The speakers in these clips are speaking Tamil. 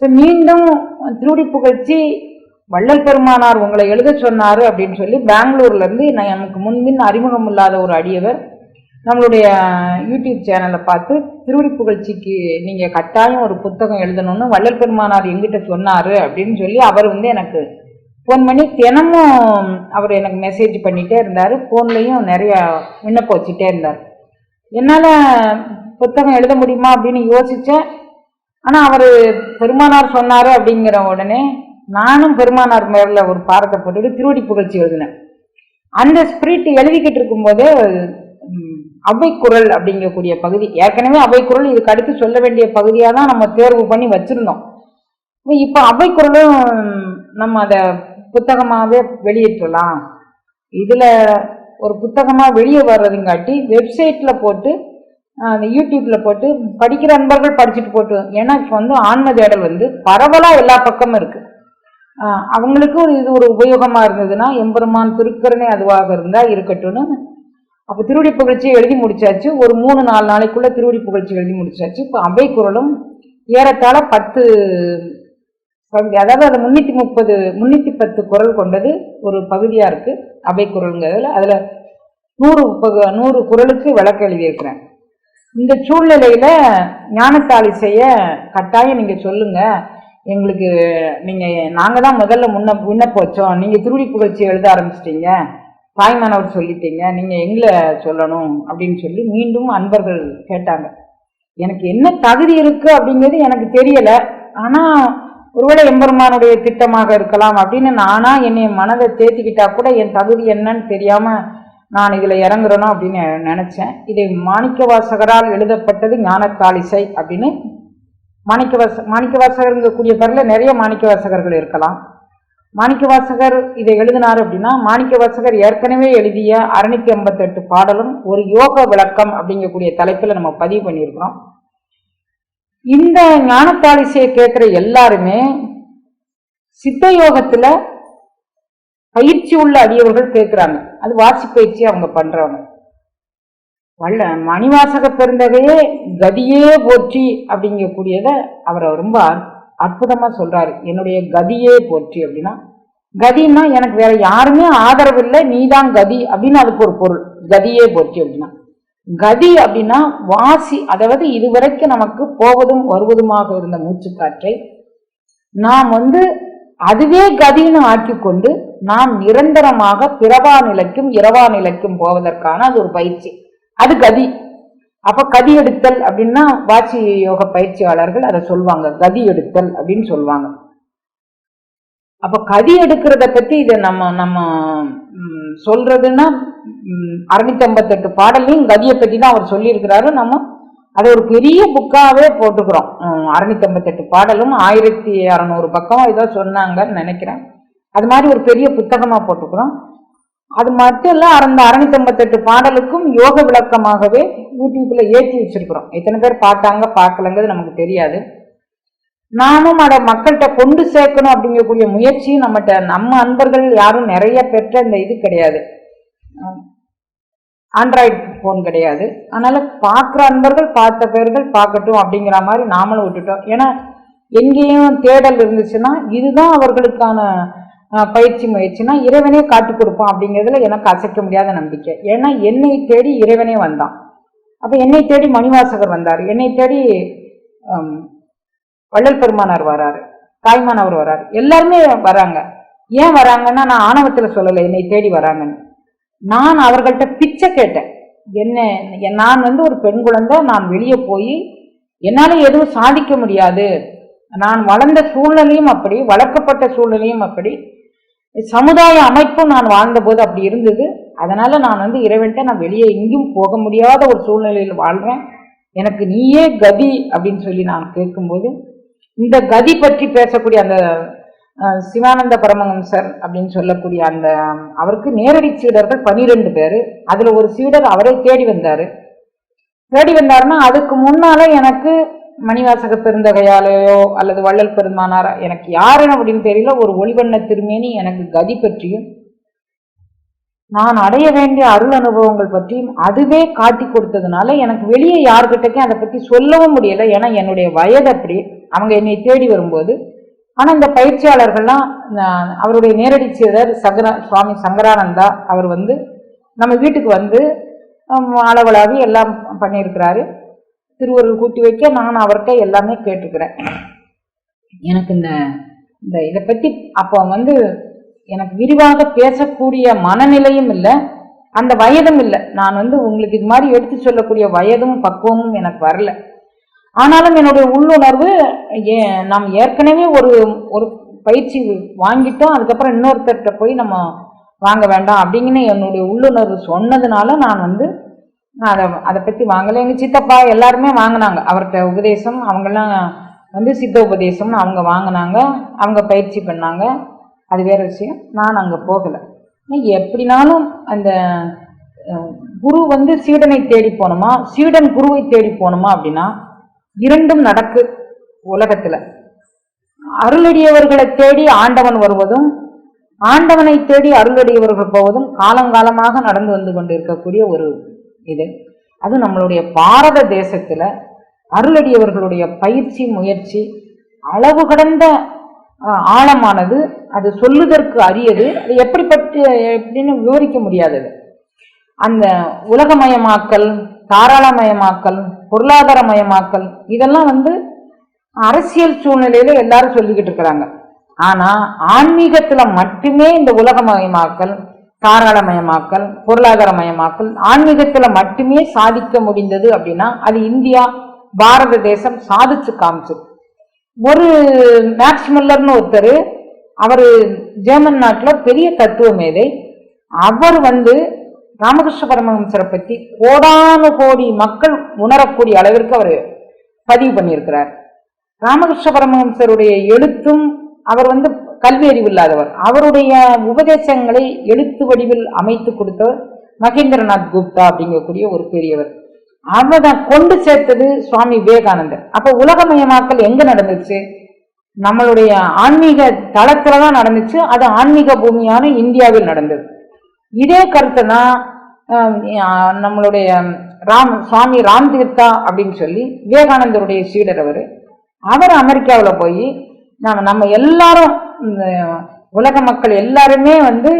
இப்ப மீண்டும் திருடி புகழ்ச்சி வள்ளல் பெருமானார் உங்களை எழுத சொன்னாரு அப்படின்னு சொல்லி பெங்களூர்ல இருந்து நான் முன்பின் அறிமுகம் இல்லாத ஒரு அடியவர் நம்மளுடைய யூடியூப் சேனலை பார்த்து திருவடி புகழ்ச்சிக்கு நீங்கள் கட்டாயம் ஒரு புத்தகம் எழுதணும்னு வள்ளல் பெருமானார் எங்கிட்ட சொன்னார் அப்படின்னு சொல்லி அவர் வந்து எனக்கு ஃபோன் பண்ணி தினமும் அவர் எனக்கு மெசேஜ் பண்ணிகிட்டே இருந்தார். ஃபோன்லேயும் நிறையா விண்ணப்பம் வச்சுட்டே இருந்தார். என்னால் புத்தகம் எழுத முடியுமா அப்படின்னு யோசித்தேன் ஆனால் அவர் பெருமானார் சொன்னார் அப்படிங்கிற உடனே நானும் பெருமானார் மேல ஒரு பாரத்தை போட்டுட்டு திருவடி புகழ்ச்சி எழுதினேன். அந்த ஸ்பிரிட் எழுதிக்கிட்டு இருக்கும்போது அவைக்குரல் அப்படிங்கக்கூடிய பகுதி ஏற்கனவே அவைக்குரல் இதுக்கு அடுத்து சொல்ல வேண்டிய பகுதியாக தான் நம்ம தேர்வு பண்ணி வச்சுருந்தோம். இப்போ அவைக்குரலும் நம்ம அதை புத்தகமாகவே வெளியிட்டுலாம் இதில் ஒரு புத்தகமாக வெளியே வர்றதுங்காட்டி வெப்சைட்டில் போட்டு யூடியூப்ல அந்த யூடியூப்பில் போட்டு படிக்கிற நண்பர்கள் படிச்சுட்டு போட்டு ஏன்னா இப்போ வந்து ஆன்ம தேடல் வந்து பரவலாக எல்லா பக்கமும் இருக்குது அவங்களுக்கு ஒரு இது ஒரு உபயோகமாக இருந்ததுன்னா எம்பெருமான் திருக்கருணை அதுவாக இருந்தால் இருக்கட்டும்னு. அப்போ திருவடி புகழ்ச்சி எழுதி முடிச்சாச்சு. ஒரு மூணு நாலு நாளைக்குள்ள திருவடி புகழ்ச்சி எழுதி முடிச்சாச்சு. இப்போ அவை குரலும் ஏறத்தாழ பத்து பகுதி அதாவது அது முன்னூற்றி முப்பது முன்னூற்றி பத்து குரல் கொண்டது ஒரு பகுதியாக இருக்குது அவை குரலுங்கிறதுல அதில் நூறு பகு- நூறு குரலுக்கு விளக்கு எழுதியிருக்கிறேன். இந்த சூழ்நிலையில் ஞானத்தாளி செய்ய கட்டாயம் நீங்கள் சொல்லுங்கள் எங்களுக்கு நீங்கள் நாங்கள் தான் முதல்ல முன்ன விண்ணப்பம் வச்சோம். நீங்கள் திருடி புகழ்ச்சி எழுத ஆரம்பிச்சிட்டீங்க. தாய்மானவர் சொல்லிட்டீங்க. நீங்கள் எங்களை சொல்லணும் அப்படின்னு சொல்லி மீண்டும் அன்பர்கள் கேட்டாங்க. எனக்கு என்ன தகுதி இருக்கு அப்படிங்கிறது எனக்கு தெரியல. ஆனால் ஒருவேளை எம்பெருமானுடைய திட்டமாக இருக்கலாம் அப்படின்னு நானா என்னை மனதை தேத்திக்கிட்டா கூட என் தகுதி என்னன்னு தெரியாம நான் இதில் இறங்குறணும் அப்படின்னு நினச்சேன். இதை மாணிக்க மாணிக்கவாசகரால் எழுதப்பட்டது ஞானக்காலிசை அப்படின்னு மாணிக்க மாணிக்கவாச மாணிக்கவாசகருங்கக்கூடிய பேரில் நிறைய மாணிக்க வாசகர்கள் இருக்கலாம். மாணிக்கவாசகர் இதை எழுதினார் அப்படின்னா மாணிக்க வாசகர் ஏற்கனவே எழுதிய அறுநூத்தி ஐம்பத்தெட்டு பாடலும் ஒரு யோக விளக்கம் அப்படிங்கக்கூடிய தலைப்பில் நம்ம பதிவு பண்ணியிருக்கிறோம். இந்த ஞானத்தாலிசையை கேட்குற எல்லாருமே சித்த யோகத்தில் பயிற்சி உள்ள அடியவர்கள் கேட்குறாங்க அது வாசி பயிற்சி அவங்க பண்றவங்க. வல்ல மணிவாசக பெருந்தகையே கதியே போற்றி அப்படிங்கக்கூடியத அவரை ரொம்ப அற்- அற்புதமா சொல்றாரு. என்னுடைய கதியே போற்றி அப்படின்னா கதின்னா எனக்கு வேற யாருமே ஆதரவு இல்லை நீதான் கதி அப்படின்னு அதுக்கு ஒரு பொருள். கதியே போற்றி அப்படின்னா. கதி அப்படின்னா வாசி அதாவது இதுவரைக்கும் நமக்கு போவதும் வருவதுமாக இருந்த மூச்சுக்காற்றை நாம் வந்து அதுவே கதின்னு ஆக்கிக்கொண்டு நாம் நிரந்தரமாக பிறவா நிலைக்கும் இரவா நிலைக்கும் போவதற்கான அது ஒரு பயிற்சி. அது கதி. அப்ப கதி எடுத்தல் அப்படின்னா வாட்சி யோக பயிற்சியாளர்கள் அதை சொல்லுவாங்க கதி எடுத்தல் அப்படின்னு சொல்லுவாங்க அப்ப கதி எடுக்கிறத பத்தி இதை நம்ம நம்ம சொல்றதுன்னா அறுநூத்தி ஐம்பத்தெட்டு பாடலையும் கதியை பத்தி தான் அவர் சொல்லியிருக்கிறாரு. நம்ம அதை ஒரு பெரிய புக்காகவே போட்டுக்கிறோம். அறுநூத்தம்பத்தெட்டு பாடலும் ஆயிரத்தி அறநூறு பக்கம் ஏதோ சொன்னாங்கன்னு நினைக்கிறேன். அது மாதிரி ஒரு பெரிய புத்தகமாக போட்டுக்கிறோம். அது மட்டும் இல்லை அந்த அறுநூத்தம்பத்தெட்டு பாடலுக்கும் யோக விளக்கமாகவே யூடியூப்பில் ஏற்றி வச்சிருக்கிறோம். எத்தனை பேர் பார்த்தாங்க பார்க்கலங்கிறது நமக்கு தெரியாது. நானும் அதை மக்கள்கிட்ட கொண்டு சேர்க்கணும் அப்படிங்கக்கூடிய முயற்சியும் நம்மகிட்ட நம்ம அன்பர்கள் யாரும் நிறைய பெற்ற இந்த இது கிடையாது. ஆண்ட்ராய்டு ஃபோன் கிடையாது. அதனால் பார்க்குற அன்பர்கள் பார்த்த பேர்கள் பார்க்கட்டும் அப்படிங்கிற மாதிரி நாமளும் விட்டுட்டோம். ஏன்னா எங்கேயும் தேடல் இருந்துச்சுன்னா இதுதான் அவர்களுக்கான பயிற்சி முயற்சினா இறைவனே காட்டி கொடுப்பான் அப்படிங்கிறதுல எனக்கு அசைக்க முடியாத நம்பிக்கை. ஏன்னா என்னை தேடி இறைவனே வந்தான். அப்போ என்னை தேடி மணிவாசகர் வந்தார். என்னை தேடி வள்ளல் பெருமானார் வராரு. தாய்மானவர் வராரு. எல்லாருமே வராங்க. ஏன் வராங்கன்னா நான் ஆணவத்தில் சொல்லலை என்னை தேடி வராங்கன்னு. நான் அவர்கள்ட்ட பிச்சை கேட்டேன். என்ன என் நான் வந்து ஒரு பெண் குழந்தை நான் வெளியே போய் என்னால் எதுவும் சாதிக்க முடியாது. நான் வளர்ந்த சூழ்நிலையும் அப்படி வளர்க்கப்பட்ட சூழ்நிலையும் அப்படி. சமுதாய அமைப்பும் நான் வாழ்ந்தபோது அப்படி இருந்தது. அதனால் நான் வந்து இறைவன்ட்ட நான் வெளியே எங்கேயும் போக முடியாத ஒரு சூழ்நிலையில் வாழ்கிறேன் எனக்கு நீயே கதி அப்படின்னு சொல்லி நான் கேட்கும்போது இந்த கதி பற்றி பேசக்கூடிய அந்த சிவானந்த பரமஹம்சர் அப்படின்னு சொல்லக்கூடிய அந்த அவருக்கு நேரடி சீடர்கள் பனிரெண்டு பேர். அதில் ஒரு சீடர் அவரை தேடி வந்தார். தேடி வந்தாருன்னா அதுக்கு முன்னால் எனக்கு மணிவாசக பெருந்தகையாலேயோ அல்லது வள்ளல் பெருமானாரா எனக்கு யாருன்னு அப்படின்னு தெரியல. ஒரு ஒளிவண்ண திருமேனி எனக்கு கதி பற்றியும் நான் அடைய வேண்டிய அருள் அனுபவங்கள் பற்றியும் அதுவே காட்டி கொடுத்ததுனால எனக்கு வெளியே யார்கிட்டக்கும் அதை பற்றி சொல்லவும் முடியல. ஏன்னா என்னுடைய வயது அப்படி. அவங்க என்னை தேடி வரும்போது ஆனால் இந்த பயிற்சியாளர்கள்லாம் நான் அவருடைய நேரடி சீடர் சங்கர சுவாமி சங்கரானந்தா அவர் வந்து நம்ம வீட்டுக்கு வந்து ஹம், அளவலாவி எல்லாம் பண்ணியிருக்கிறாரு. திருவருள் கூட்டி வைக்க நான் அவர்கிட்ட எல்லாமே கேட்டுக்கிறேன். எனக்கு இந்த இந்த இதை பற்றி அப்போ வந்து எனக்கு விரிவாக பேசக்கூடிய மனநிலையும் இல்லை. அந்த வயதும் இல்லை. நான் வந்து உங்களுக்கு இது மாதிரி எடுத்து சொல்லக்கூடிய வயதும் பக்குவமும் எனக்கு வரல. ஆனாலும் என்னுடைய உள்ளுணர்வு ஏ- நாம் ஏற்கனவே ஒரு ஒரு பயிற்சி வாங்கிட்டோம் அதுக்கப்புறம் இன்னொருத்தர்கிட்ட போய் நம்ம வாங்க வேண்டாம் அப்படிங்கன்னு என்னுடைய உள்ளுணர்வு சொன்னதுனால நான் வந்து நான் அதை அதை பற்றி வாங்கலை. எங்கள் சித்தப்பா எல்லாருமே வாங்கினாங்க. அவர்கிட்ட உபதேசம் அவங்கெல்லாம் வந்து சித்த உபதேசம்னு அவங்க வாங்கினாங்க அவங்க பயிற்சி பண்ணாங்க. அது வேறு விஷயம். நான் அங்கே போகலை. எப்படினாலும் அந்த குரு வந்து சீடனை தேடி போனோமா? சீடன் குருவை தேடி போனோமா அப்படின்னா இரண்டும் நடக்கு உலகத்தில். அருளடியவர்களை தேடி ஆண்டவன் வருவதும் ஆண்டவனை தேடி அருளடியவர்கள் போவதும் காலங்காலமாக நடந்து வந்து கொண்டிருக்கக்கூடிய ஒரு இது. அது நம்மளுடைய பாரத தேசத்துல அருளடியவர்களுடைய பயிற்சி முயற்சி அளவு கடந்த ஆழமானது அது சொல்லுதற்கு அரியது அது எப்படிப்பட்டு எப்படின்னு விவரிக்க முடியாதது. அந்த உலகமயமாக்கல் தாராளமயமாக்கல் பொருளாதாரமயமாக்கல் இதெல்லாம் வந்து அரசியல் சூழ்நிலையில எல்லாரும் சொல்லிக்கிட்டு இருக்கிறாங்க. ஆனா ஆன்மீகத்துல மட்டுமே இந்த உலகமயமாக்கல் தாராளமயமாக்கல் பொருளாதாரமயமாக்கல் ஆன்மீகத்துல மட்டுமே சாதிக்க முடிந்தது அப்படின்னா அது இந்தியா பாரத தேசம் சாதிச்சு காமிச்சது. ஒரு மேக்ஸ் மில்லர்னு ஒருத்தர் அவர் ஜெர்மன் நாட்டில் பெரிய தத்துவ மேதை அவர் வந்து ராமகிருஷ்ண பரமஹம்சரை பற்றி கோடானு கோடி மக்கள் உணரக்கூடிய அளவிற்கு அவர் பதிவு பண்ணியிருக்கிறார். ராமகிருஷ்ண பரமஹம்சருடைய எழுத்தும் அவர் வந்து கல்வி அறிவு இல்லாதவர். அவருடைய உபதேசங்களை எழுத்து வடிவில் அமைத்து கொடுத்தவர் மகேந்திரநாத் குப்தா அப்படிங்கக்கூடிய ஒரு பெரியவர். அவரை கொண்டு சேர்த்தது சுவாமி விவேகானந்தர். அப்போ உலகமயமாக்கல் எங்க நடந்துச்சு? நம்மளுடைய ஆன்மீக தளத்துல தான் நடந்துச்சு. அது ஆன்மீக பூமியான இந்தியாவில் நடந்தது. இதே கருத்தை தான் நம்மளுடைய ராம் சுவாமி ராம் தீர்த்தா அப்படின்னு சொல்லி விவேகானந்தருடைய சீடர் அவர் அவர் அமெரிக்காவில் போய் நம்ம நம்ம எல்லாரும் இந்த உலக மக்கள் எல்லாருமே வந்து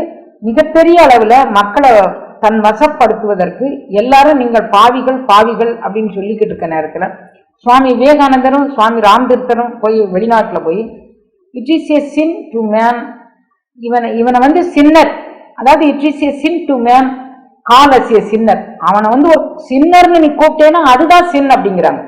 மிகப்பெரிய அளவில் மக்களை தன் வசப்படுத்துவதற்கு எல்லாரும் நீங்கள் பாவிகள் பாவிகள் அப்படின்னு சொல்லிக்கிட்டு இருக்க நேரத்தில் சுவாமி விவேகானந்தரும் சுவாமி ராம்தீர்த்தரும் போய் வெளிநாட்டில் போய் it is a sin to man இவனை இவனை வந்து சின்னர். அதாவது it is a sin to man call as a sinner அவனை வந்து ஒரு சின்னர்னு நீ கூப்பிட்டேன்னா அதுதான் சின் அப்படிங்கிறாங்க.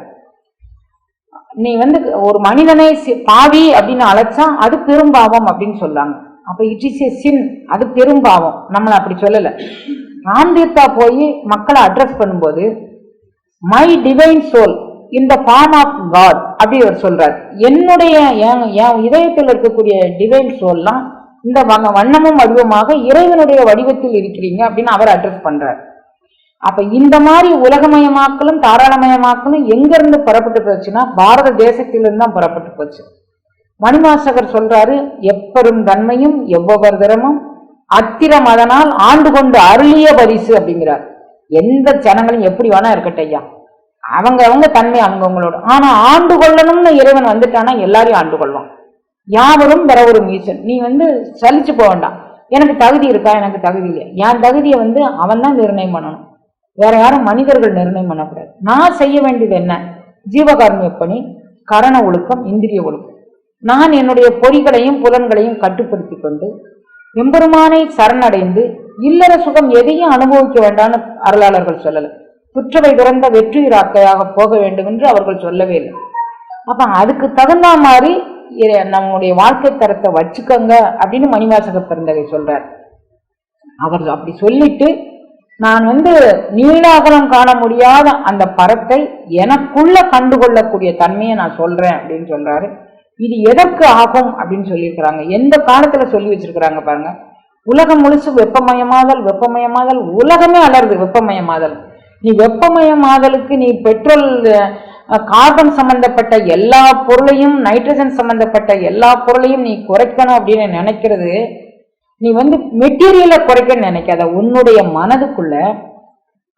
நீ வந்து ஒரு மனிதனை சி- பாவி அப்படின்னு அழைச்சா அது பெரும்பாவம் அப்படின்னு சொல்லாங்க. அப்ப இட் இஸ் ஏ சின் அது பெரும்பாவம் நம்மளை அப்படி சொல்லலை. ராம்தீர்த்தா போய் மக்களை அட்ரஸ் பண்ணும்போது மை டிவைன் சோல் இந்த ஃபார்ம் ஆஃப் காட் அப்படி அவர் சொல்றார். என்னுடைய என் என் இதயத்தில் இருக்கக்கூடிய டிவைன் சோல்லாம் இந்த வண்ண- வண்ணமும் வடிவமாக இறைவனுடைய வடிவத்தில் இருக்கிறீங்க அப்படின்னு அவர் அட்ரஸ் பண்றார். அப்ப இந்த மாதிரி உலகமயமாக்கலும் தாராளமயமாக்கலும் எங்க இருந்து புறப்பட்டு போச்சுன்னா பாரத தேசத்திலிருந்து தான் புறப்பட்டு போச்சு. மணிமாசகர் சொல்றாரு எப்பெரும் தன்மையும் எவ்வொரு திறமும் அத்திரம் அதனால் ஆண்டு கொண்டு அருளிய பரிசு அப்படிங்கிறார். எந்த ஜனங்களும் எப்படி வேணா இருக்கட்டும் ஐயா. அவங்க அவங்க தன்மை அவங்கவங்களோட. ஆனா ஆண்டு கொள்ளணும்னு இறைவன் வந்துட்டானா எல்லாரையும் ஆண்டு கொள்வான். யாவரும் பெற ஒரு மீசன். நீ வந்து சலிச்சு போக வேண்டாம். எனக்கு தகுதி இருக்கா? எனக்கு தகுதி இல்லை. என் தகுதியை வந்து அவன் தான் நிர்ணயம் பண்ணணும். வேற யாரும் மனிதர்கள் நிர்ணயம் பண்ணக்கூடாது. நான் செய்ய வேண்டியது என்ன? ஜீவகாருண்ய பணி கரண ஒழுக்கம் இந்திரிய ஒழுக்கம். நான் என்னுடைய பொறிகளையும் புலன்களையும் கட்டுப்படுத்தி கொண்டு எம்பெருமானை சரணடைந்து இல்லற சுகம் எதையும் அனுபவிக்க வேண்டாம்னு அருளாளர்கள் சொல்லலை. குற்றவை துறந்த வெற்றி ராக்கையாக போக வேண்டும் என்று அவர்கள் சொல்லவே இல்லை. அப்ப அதுக்கு தகுந்த மாதிரி நம்முடைய வாழ்க்கை தரத்தை வச்சுக்கோங்க அப்படின்னு மணிவாசக பிறந்தகை சொல்றார். அவர் அப்படி சொல்லிட்டு நான் வந்து நீளாகலம் காண முடியாத அந்த பரத்தை எனக்குள்ள கண்டுகொள்ளக்கூடிய தன்மையை நான் சொல்றேன் அப்படின்னு சொல்றாரு. இது எதற்கு ஆகும் அப்படின்னு சொல்லியிருக்கிறாங்க. எந்த காலத்துல சொல்லி வச்சிருக்கிறாங்க பாருங்க. உலகம் முழுசு வெப்பமயமாதல் வெப்பமயமாதல் உலகமே அலருது வெப்பமயமாதல். நீ வெப்பமயமாதலுக்கு நீ பெட்ரோல் கார்பன் சம்பந்தப்பட்ட எல்லா பொருளையும் நைட்ரஜன் சம்பந்தப்பட்ட எல்லா பொருளையும் நீ குறைக்கணும் அப்படின்னு நினைக்கிறது நீ வந்து மெட்டீரியலை குறைக்கன்னு நினைக்காத. உன்னுடைய மனதுக்குள்ள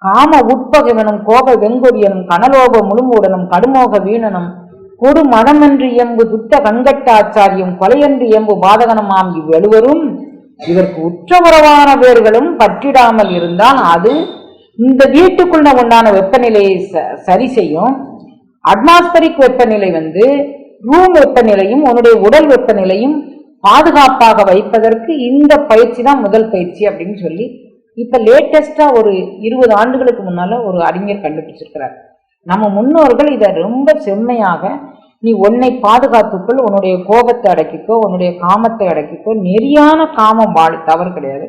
காம உட்பகைவனும் கோப வெங்கொடியனும் கனலோக முழுமூடனும் கடுமோக வீணனும் கொடு மனமென்று எம்பு துட்ட கண்கட்டாச்சாரியும் கொலையென்று எம்பு பாதகனமாம் இவ்வெழுவரும் இதற்கு உற்றமுறவான வேர்களும் பற்றிடாமல் இருந்தால் அது இந்த வீட்டுக்குள்ள உண்டான வெப்பநிலையை ச- சரி செய்யும். அட்மாஸ்பரிக் வெப்பநிலை வந்து ரூம் வெப்பநிலையும் உன்னுடைய உடல் வெப்பநிலையும் பாதுகாப்பாக வைப்பதற்கு இந்த பயிற்சி தான் முதல் பயிற்சி அப்படின்னு சொல்லி இப்போ லேட்டஸ்டாக ஒரு இருபது ஆண்டுகளுக்கு முன்னால் ஒரு அறிஞர் கண்டுபிடிச்சிருக்கிறார். நம்ம முன்னோர்கள் இதை ரொம்ப செம்மையாக நீ உன்னை பாதுகாத்துக்கொள் உன்னுடைய கோபத்தை அடக்கிக்கோ உன்னுடைய காமத்தை அடக்கிக்கோ நெறியான காமம் வாழ் தவறு கிடையாது.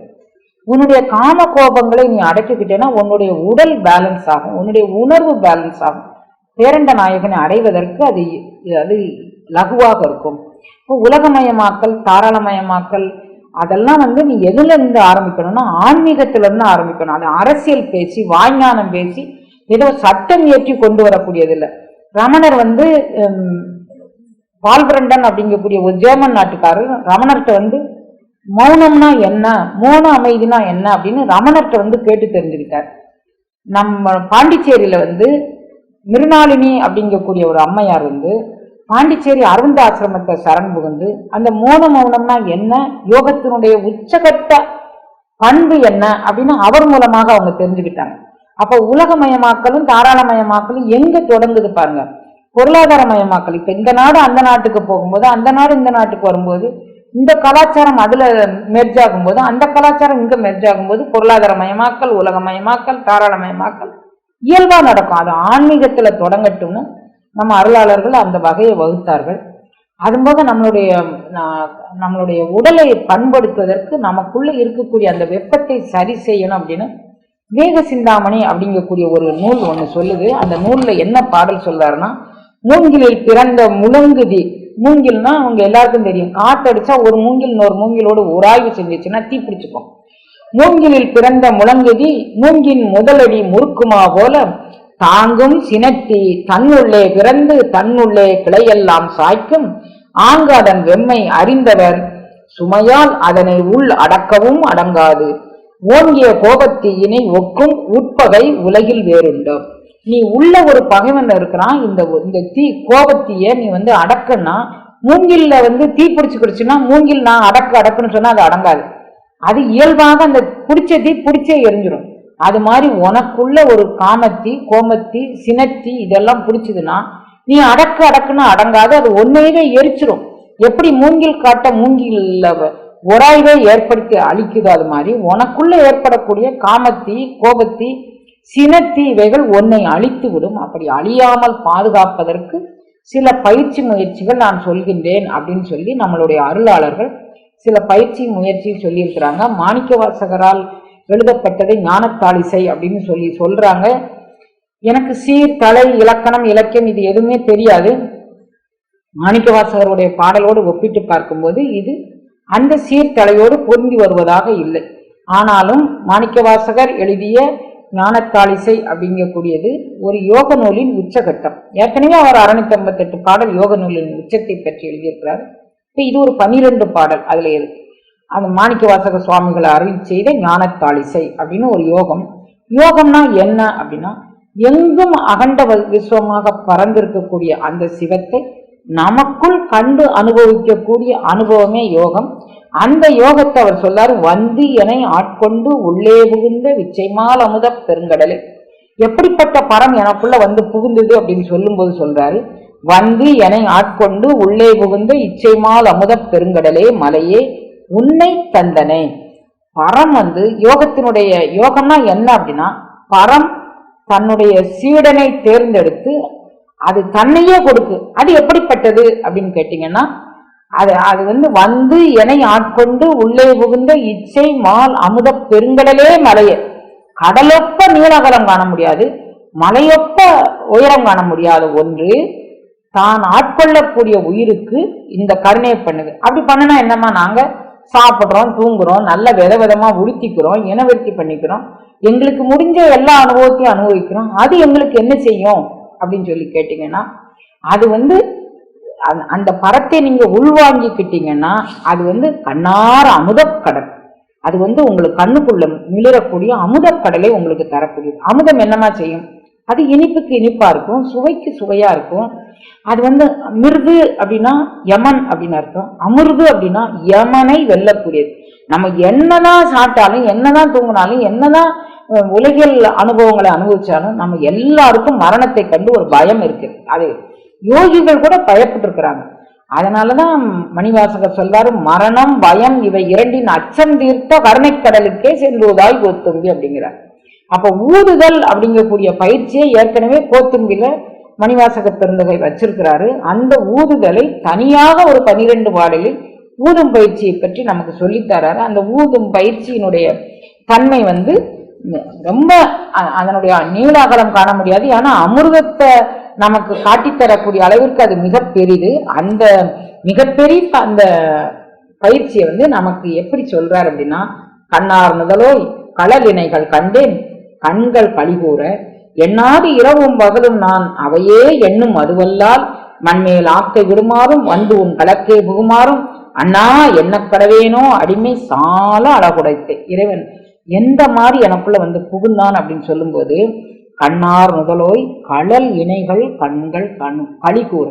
உன்னுடைய காம கோபங்களை நீ அடக்கிக்கிட்டேன்னா உன்னுடைய உடல் பேலன்ஸ் ஆகும் உன்னுடைய உணர்வு பேலன்ஸ் ஆகும். பேரண்ட நாயகனை அடைவதற்கு அது அது லகுவாக இருக்கும். இப்போ உலகமயமாக்கல் தாராளமயமாக்கல் அதெல்லாம் வந்து நீ எதுல இருந்து ஆரம்பிக்கணும்னா ஆன்மீகத்துல இருந்து ஆரம்பிக்கணும். அது அரசியல் பேசி வாய்ஞானம் பேசி ஏதோ சட்டம் இயற்றி கொண்டு வரக்கூடியதில்லை. ரமணர் வந்து பால்பிரண்டன் அப்படிங்கக்கூடிய ஒரு ஜெர்மன் நாட்டுக்காரர் ரமணர்கிட்ட வந்து மௌனம்னா என்ன? மௌன அமைதினா என்ன? அப்படின்னு ரமணர்கிட்ட வந்து கேட்டு தெரிஞ்சுக்கிட்டார் நம்ம பாண்டிச்சேரியில வந்து மிருணாளினி அப்படிங்கக்கூடிய ஒரு அம்மையார் வந்து பாண்டிச்சேரி அரவிந்த ஆசிரமத்தை சரண் புகுந்து அந்த மோன மௌனம்னா என்ன? யோகத்தினுடைய உச்சகட்ட பண்பு என்ன? அப்படின்னு அவர் மூலமாக அவங்க தெரிஞ்சுக்கிட்டாங்க. அப்போ உலகமயமாக்கலும் தாராளமயமாக்கலும் எங்க தொடங்குது பாருங்க. பொருளாதாரமயமாக்கல். இப்போ இந்த நாடு அந்த நாட்டுக்கு போகும்போது அந்த நாடு இந்த நாட்டுக்கு வரும்போது இந்த கலாச்சாரம் அதுல மெர்ஜ் ஆகும்போது அந்த கலாச்சாரம் இங்க மெர்ஜ் ஆகும்போது பொருளாதாரமயமாக்கல் உலகமயமாக்கல் தாராளமயமாக்கல் இயல்பா நடக்கும். அது ஆன்மீகத்துல தொடங்கட்டும்னு நம்ம அருளாளர்கள் அந்த வகையை வகுத்தார்கள். அதுபோக நம்மளுடைய நம்மளுடைய உடலை பண்படுத்துவதற்கு நமக்குள்ள இருக்கக்கூடிய அந்த வெப்பத்தை சரி செய்யணும் அப்படின்னு வேக சிந்தாமணி அப்படிங்கக்கூடிய ஒரு நூல் ஒன்று சொல்லுது. அந்த நூலில் என்ன பாடல் சொல்றாருன்னா மூங்கிலில் பிறந்த முழங்குதி. மூங்கில்னா அவங்க எல்லாருக்கும் தெரியும். காத்தடிச்சா ஒரு மூங்கில் இன்னொரு மூங்கிலோடு உராய்வு செஞ்சிச்சுன்னா தீ பிடிச்சிக்கும் மூங்கிலில் பிறந்த முழங்குதி மூங்கின் முதலடி முறுக்குமா போல தாங்கும் சினத்தி தன்னுள்ளே பிறந்து தன்னுள்ளே கிளையெல்லாம் சாய்க்கும் ஆங்கு அதன் வெம்மை அறிந்தவர் சுமையால் அதனை உள் அடக்கவும் அடங்காது. ஓங்கிய கோபத்தீயினை ஒக்கும் உட்பகை உலகில் வேறுண்டோ. நீ உள்ள ஒரு பகைவன் இருக்கிறான். இந்த இந்த தீ கோபத்தீய நீ வந்து அடக்கன்னா மூங்கில்ல வந்து தீ பிடிச்சுக்கிடுச்சுன்னா மூங்கில் நான் அடக்கு அடக்குன்னு சொன்னா அது அடங்காது. அது இயல்பாக அந்த பிடிச்ச தீ பிடிச்சே எரிஞ்சிடும் அது மாதிரி உனக்குள்ள ஒரு காமத்தி கோமத்தி சினத்தி இதெல்லாம் பிடிச்சதுன்னா நீ அடக்கு அடக்குன்னு அடங்காது அது ஒன்னையவே எரிச்சிரும். எப்படி மூங்கில் காட்ட மூங்கில் உராய்வை ஏற்படுத்தி அழிக்குதோ அது மாதிரி உனக்குள்ள ஏற்படக்கூடிய காமத்தி கோபத்தி சினத்தி இவைகள் உன்னை அழித்து விடும் அப்படி அழியாமல் பாதுகாப்பதற்கு சில பயிற்சி முயற்சிகள் நான் சொல்கின்றேன் அப்படின்னு சொல்லி நம்மளுடைய அருளாளர்கள் சில பயிற்சி முயற்சி சொல்லியிருக்கிறாங்க. மாணிக்க வாசகரால் எழுதப்பட்டதை ஞானத்தாளிசை அப்படின்னு சொல்லி சொல்றாங்க. எனக்கு சீர் தலை இலக்கணம் இலக்கியம் இது எதுவுமே தெரியாது. மாணிக்கவாசகருடைய பாடலோடு ஒப்பிட்டு பார்க்கும்போது இது அந்த சீர்தலையோடு பொருந்தி வருவதாக இல்லை. ஆனாலும் மாணிக்கவாசகர் எழுதிய ஞானத்தாளிசை அப்படிங்கக்கூடியது ஒரு யோக நூலின் உச்சகட்டம். ஏற்கனவே அவர் அறுநூத்தி ஐம்பத்தெட்டு பாடல் யோக நூலின் உச்சத்தை பற்றி எழுதியிருக்கிறார். இப்போ இது ஒரு பனிரெண்டு பாடல் அதில் இருக்கு. அந்த மாணிக்கவாசக சுவாமிகளை அருள் செய்த ஞானத்தாளிசை அப்படின்னு ஒரு யோகம். யோகம்னா என்ன அப்படின்னா எங்கும் அகண்ட விஸ்வமாக பறந்திருக்கக்கூடிய அந்த சிவத்தை நமக்குள் கண்டு அனுபவிக்கக்கூடிய அனுபவமே யோகம். அந்த யோகத்தை அவர் சொல்லாரு வந்து என ஆட்கொண்டு உள்ளே புகுந்த விச்சைமால் அமுத பெருங்கடலே எப்படிப்பட்ட பரம் எனக்குள்ள வந்து புகுந்தது அப்படின்னு சொல்லும்போது சொல்றாரு வந்து என ஆட்கொண்டு உள்ளே புகுந்து இச்சைமால் அமுதப் பெருங்கடலே மலையே உன்னை தந்தனே. பரம் வந்து யோகத்தினுடைய யோகம்னா என்ன அப்படின்னா பரம் தன்னுடைய சீடனை தேர்ந்தெடுத்து அது தன்னையே கொடுக்கு. அது எப்படிப்பட்டது அப்படின்னு கேட்டீங்கன்னா அது அது வந்து வந்து எனை ஆட்கொண்டு உள்ளே புகுந்த இச்சை மால் அமுத பெருங்கடலே மலையே. கடலொப்ப நீளகலம் காண முடியாது மலையொப்ப உயரம் காண முடியாத ஒன்று தான் ஆட்கொள்ளக்கூடிய உயிருக்கு இந்த கருணை பண்ணுது. அப்படி பண்ணனா என்னம்மா நாங்க சாப்பிட்றோம் தூங்குறோம் நல்ல வித விதமா உடுத்திக்கிறோம் இனவெருத்தி பண்ணிக்கிறோம். எங்களுக்கு முடிஞ்ச எல்லா அனுபவத்தையும் அனுபவிக்கிறோம். அது எங்களுக்கு என்ன செய்யும் அப்படின்னு சொல்லி கேட்டீங்கன்னா அது வந்து அந்த- அந்த பரத்தை நீங்க உள்வாங்கிக்கிட்டீங்கன்னா அது வந்து கண்ணார அமுதக்கடல் அது வந்து உங்களுக்கு கண்ணுக்குள்ள மிளறக்கூடிய அமுதக்கடலை உங்களுக்கு தரக்கூடியது. அமுதம் என்னமா செய்யும்? அது இனிப்புக்கு இனிப்பா இருக்கும் சுவைக்கு சுவையா இருக்கும். அது வந்து மிருது அப்படின்னா யமன் அப்படின்னு அர்த்தம். அமிர்து அப்படின்னா யமனை வெல்லக்கூடியது. நம்ம என்னதான் சாப்பிட்டாலும் என்னதான் தூங்கினாலும் என்னதான் உலகியல் அனுபவங்களை அனுபவிச்சாலும் நம்ம எல்லாருக்கும் மரணத்தை கண்டு ஒரு பயம் இருக்கு. அது யோகிகள் கூட பயப்பட்டு இருக்கிறாங்க அதனாலதான் மணிவாசகர் சொல்வாரு மரணம் பயம் இவை இரண்டின் அச்சம் தீர்த்த வர்ணைக்கடலுக்கே சென்றுவதாய் கோத்தும்பி அப்படிங்கிறார். அப்ப ஊதுதல் அப்படிங்கக்கூடிய பயிற்சியை ஏற்கனவே கோத்தும்பில மணிவாசக பெருந்தகை வச்சிருக்கிறாரு. அந்த ஊதுதலை தனியாக ஒரு பனிரெண்டு பாடலில் ஊதும் பயிற்சியை பற்றி நமக்கு சொல்லித்தராரு அந்த ஊதும் பயிற்சியினுடைய தன்மை வந்து ரொம்ப அதனுடைய நீளாகலம் காண முடியாது. ஏன்னா அமிர்தத்தை நமக்கு காட்டித்தரக்கூடிய அளவிற்கு அது மிக பெரிது. அந்த மிகப்பெரிய அந்த பயிற்சியை வந்து நமக்கு எப்படி சொல்றார் அப்படின்னா கண்ணார் முதலோய் களலினைகள் கண்டேன் கண்கள் பழிகூற எண்ணாது இரவும் பகலும் நான் அவையே எண்ணும் அதுவல்லால் மண்மேல் ஆக்கை விடுமாறும் வந்து உன் கலக்கே புகுமாறும் அண்ணா என்ன கடவேனோ அடிமை சால அழகுடைத்தே இறைவன் எந்த மாதிரி எனக்குள்ள வந்து புகுந்தான்? அப்படின்னு சொல்லும்போது கண்ணார் முதலோய் கடல் இணைகள் கண்கள் கண் களிகூற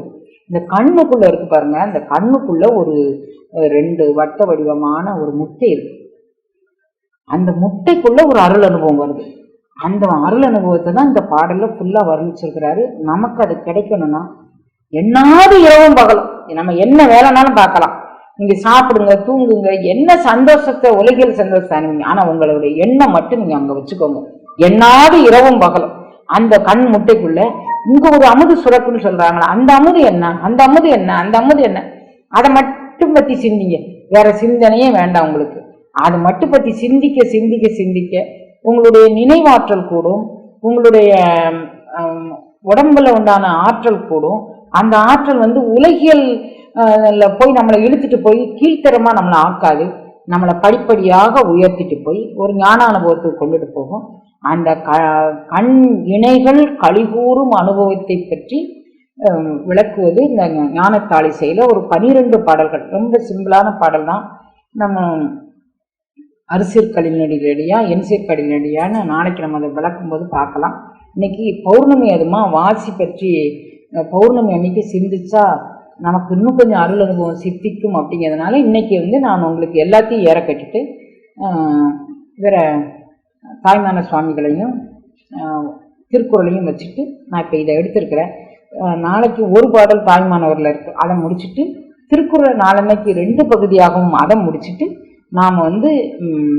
இந்த கண்ணுக்குள்ள இருக்கு பாருங்க அந்த கண்ணுக்குள்ள ஒரு ரெண்டு வட்ட வடிவமான ஒரு முட்டை இருக்கு. அந்த முட்டைக்குள்ள ஒரு அருள் அனுபவம் வருது. அந்த அருள் அனுபவத்தை தான் இந்த பாடல்ல ஃபுல்லா வர்ணிச்சிருக்கிறாரு. நமக்கு அது கிடைக்கணும்னா என்னாவது இரவும் பகலும். நம்ம என்ன வேலைனாலும் பார்க்கலாம். நீங்க சாப்பிடுங்க தூங்குங்க என்ன சந்தோஷத்தை உலகியல் சந்தோஷத்தை அனுபவிங்க. ஆனா உங்களுடைய எண்ணம் மட்டும் நீங்க அங்க வச்சுக்கோங்க. என்னாவது இரவும் பகலும். அந்த கண் முட்டைக்குள்ள இங்க ஒரு அமுது சுரக்குன்னு சொல்றாங்களா அந்த அமுது என்ன? அந்த அமுது என்ன? அந்த அமுது என்ன? அதை மட்டும் பத்தி சிந்திங்க. வேற சிந்தனையே வேண்டாம் உங்களுக்கு. அது மட்டும் பத்தி சிந்திக்க சிந்திக்க சிந்திக்க உங்களுடைய நினைவாற்றல் கூடும் உங்களுடைய உடம்புல உண்டான ஆற்றல் கூடும். அந்த ஆற்றல் வந்து உலகியல் போய் நம்மளை இழுத்துட்டு போய் கீழ்த்தரமாக நம்மளை ஆக்காது. நம்மளை படிப்படியாக உயர்த்திட்டு போய் ஒரு ஞான அனுபவத்துக்கு கொண்டுட்டு போகும். அந்த க கண் இணைகள் கழிகூறும் அனுபவத்தை பற்றி விளக்குவது இந்த ஞானத்தாளிசையில் ஒரு பனிரெண்டு பாடல்கள். ரொம்ப சிம்பிளான பாடல் தான் நம்ம அரிசிற்கடினடியா என்சீர்கடினடியான்னு நாளைக்கு நம்ம அதை விளக்கும் போது பார்க்கலாம். இன்னைக்கு பௌர்ணமி அதுமா வாசி பற்றி பௌர்ணமி அன்னைக்கு சிந்திச்சா நமக்கு இன்னும் கொஞ்சம் அருள் அனுபவம் சித்திக்கும் அப்படிங்கிறதுனால இன்னைக்கு வந்து நான் உங்களுக்கு எல்லாத்தையும் ஏற கட்டிட்டு ஆஹ், இவர தாய்மான சுவாமிகளையும் திருக்குறளையும் வச்சுட்டு நான் இப்போ இதை எடுத்திருக்கிறேன். நாளைக்கு ஒரு பாடல் தாய்மானவரில் இருக்கு. அதை முடிச்சுட்டு திருக்குறள் நாளன்னைக்கு ரெண்டு பகுதியாகவும் அதை முடிச்சுட்டு நாம் வந்து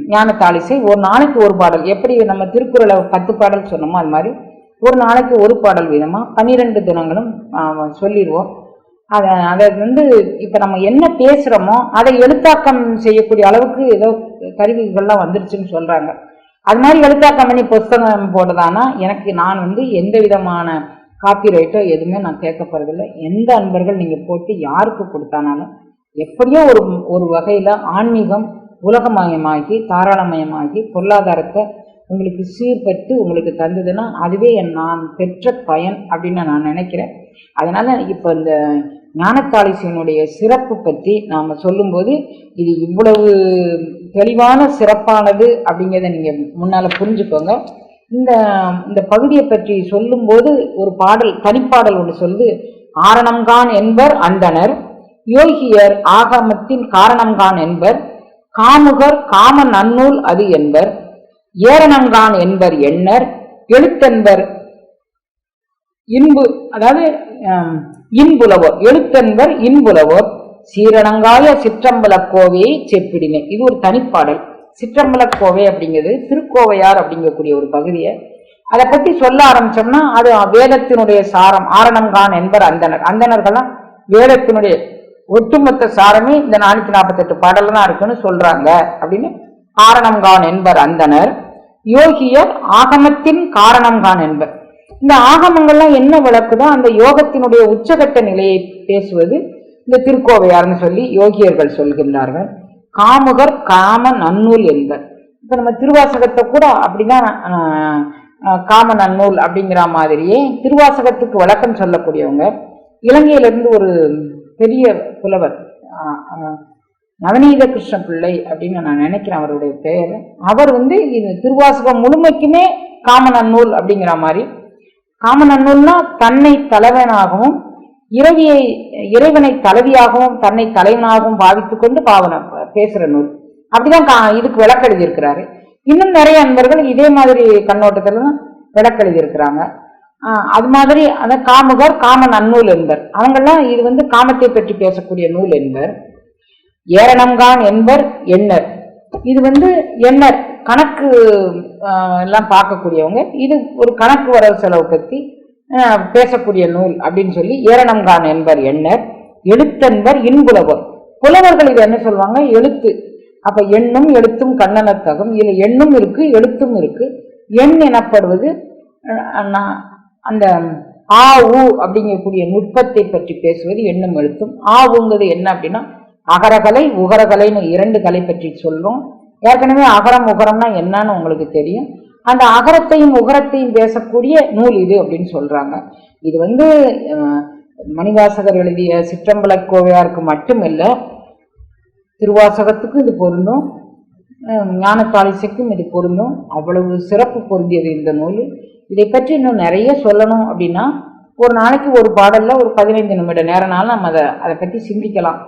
ஞான தாளிசை ஒரு நாளைக்கு ஒரு பாடல். எப்படி நம்ம திருக்குறளை பத்து பாடல் சொன்னோமோ அது மாதிரி ஒரு நாளைக்கு ஒரு பாடல் விதமாக பன்னிரெண்டு தினங்களும் சொல்லிடுவோம் அதை அதை வந்து இப்போ நம்ம என்ன பேசுகிறோமோ அதை எழுத்தாக்கம் செய்யக்கூடிய அளவுக்கு ஏதோ கருவிகள்லாம் வந்துருச்சுன்னு சொல்கிறாங்க அது மாதிரி எழுத்தாக்கம் பண்ணி புஸ்தகம் போடுதானா எனக்கு நான் வந்து எந்த விதமான காப்பிரைட்டோ எதுவுமே நான் கேட்க போகிறதில்ல எந்த அன்பர்கள் நீங்கள் போட்டு யாருக்கு கொடுத்தானாலும் எப்படியோ ஒரு ஒரு வகையில் ஆன்மீகம் உலகமயமாகி தாராளமயமாகி பொருளாதாரத்தை உங்களுக்கு சீர்பட்டு உங்களுக்கு தந்ததுன்னா அதுவே என் நான் பெற்ற பயன் அப்படின்னு நான் நினைக்கிறேன். அதனால் இப்போ இந்த ஞானத்தாளிசையினுடைய சிறப்பு பற்றி நாம் சொல்லும்போது இது இவ்வளவு தெளிவான சிறப்பானது அப்படிங்கிறத நீங்கள் முன்னால் புரிஞ்சுக்கோங்க. இந்த இந்த பகுதியை பற்றி சொல்லும்போது ஒரு பாடல் தனிப்பாடல் ஒன்று சொல்லுது. ஆரணம்கான் என்பர் அந்தனர் யோகியர் ஆகமத்தின் காரணம்கான் என்பர் காமுகர் காம நன்னூல் அது என்பர் ஏரணங்கான் என்பர் எண்ணர் எழுத்தென்பர் இன்பு அதாவது இன்புலவோர் எழுத்தென்பர் இன்புலவோர் சீரணங்காய சிற்றம்பலக்கோவையை செப்பிடினே இது ஒரு தனிப்பாடல். சிற்றம்பலக் கோவை அப்படிங்கிறது திருக்கோவையார் அப்படிங்கக்கூடிய ஒரு பகுதியை. அதை பற்றி சொல்ல ஆரம்பிச்சோம்னா அது வேதத்தினுடைய சாரம் ஆரணங்கான் என்பர் அந்தனர். அந்தனர்கள்லாம் வேதத்தினுடைய ஒட்டுமொத்த சாரமே இந்த நானூத்தி நாற்பத்தெட்டு பாடல்ல தான் இருக்குன்னு சொல்றாங்க. அப்படின்னு காரணம்கான் என்பர் அந்தனர். யோகியர் ஆகமத்தின் காரணம்கான் என்பர். இந்த ஆகமங்கள்லாம் என்ன விளக்குதோ அந்த யோகத்தினுடைய உச்சகட்ட நிலையை பேசுவது இந்த திருக்கோவையார்னு சொல்லி யோகியர்கள் சொல்கின்றார்கள். காமுகர் காம நன்னூல் என்பர். இப்ப நம்ம திருவாசகத்தை கூட அப்படிதான் காம நன்னூல் அப்படிங்கிற மாதிரியே திருவாசகத்துக்கு விளக்கம் சொல்லக்கூடியவங்க. இலங்கையிலிருந்து ஒரு பெரிய புலவர். நவநீத கிருஷ்ண பிள்ளை அப்படின்னு நான் நினைக்கிறேன் அவருடைய பெயர். அவர் வந்து இது திருவாசகம் முழுமைக்குமே காமநன்னூல் அப்படிங்கிற மாதிரி. காமநன்னூல்னா தன்னை தலைவனாகவும் இறைவியை இறைவனை தலைவியாகவும் தன்னை தலைவனாகவும் பாவித்து கொண்டு பாவனை பேசுகிற நூல். அப்படிதான் கா- இதுக்கு விளக்கெழுதி இருக்கிறாரு இன்னும் நிறைய அன்பர்கள் இதே மாதிரி கண்ணோட்டத்தில் தான் விளக்கெழுதி இருக்கிறாங்க அது மாதிரி அந்த காமுகர் காம நன்னூல் என்பர். அவங்கெல்லாம் இது வந்து காமத்தை பற்றி பேசக்கூடிய நூல் என்பர். ஏரணம்கான் என்பர் எண்ணர். இது வந்து எண்ணர் கணக்கு எல்லாம் பார்க்கக்கூடியவங்க. இது ஒரு கணக்கு வரவு செலவு பற்றி பேசக்கூடிய நூல் அப்படின்னு சொல்லி ஏரணம்கான் என்பர் எண்ணர். எழுத்தென்பர் இன்புலவர். புலவர்கள் இது என்ன சொல்லுவாங்க? எழுத்து. அப்ப எண்ணும் எழுத்தும் கண்ணனத்தகம். இதுல எண்ணும் இருக்கு எழுத்தும் இருக்கு. எண் எனப்படுவது நான் அந்த ஆ உ அப்படிங்கக்கூடிய நுட்பத்தை பற்றி பேசுவது எண்ணும் எழுத்தும். ஆ உங்கிறது என்ன அப்படின்னா அகரகலை உகரகலைன்னு இரண்டு கலை பற்றி சொல்கிறோம் ஏற்கனவே அகரம் உகரம்னா என்னன்னு உங்களுக்கு தெரியும். அந்த அகரத்தையும் உகரத்தையும் பேசக்கூடிய நூல் இது அப்படின்னு சொல்கிறாங்க இது வந்து மணிவாசகர் எழுதிய சிற்றம்பல கோவையாருக்கு மட்டுமில்லை திருவாசகத்துக்கும் இது பொருந்தும். அஹ், இது பொருந்தும். அவ்வளவு சிறப்பு பொருந்தியது இந்த நூல். இதை பற்றி இன்னும் நிறைய சொல்லணும் அப்படின்னா ஒரு நாளைக்கு ஒரு பாடலில் ஒரு பதினைந்து நிமிட நேரம்னாலும் நம்ம அதை அதை பற்றி சிந்திக்கலாம்.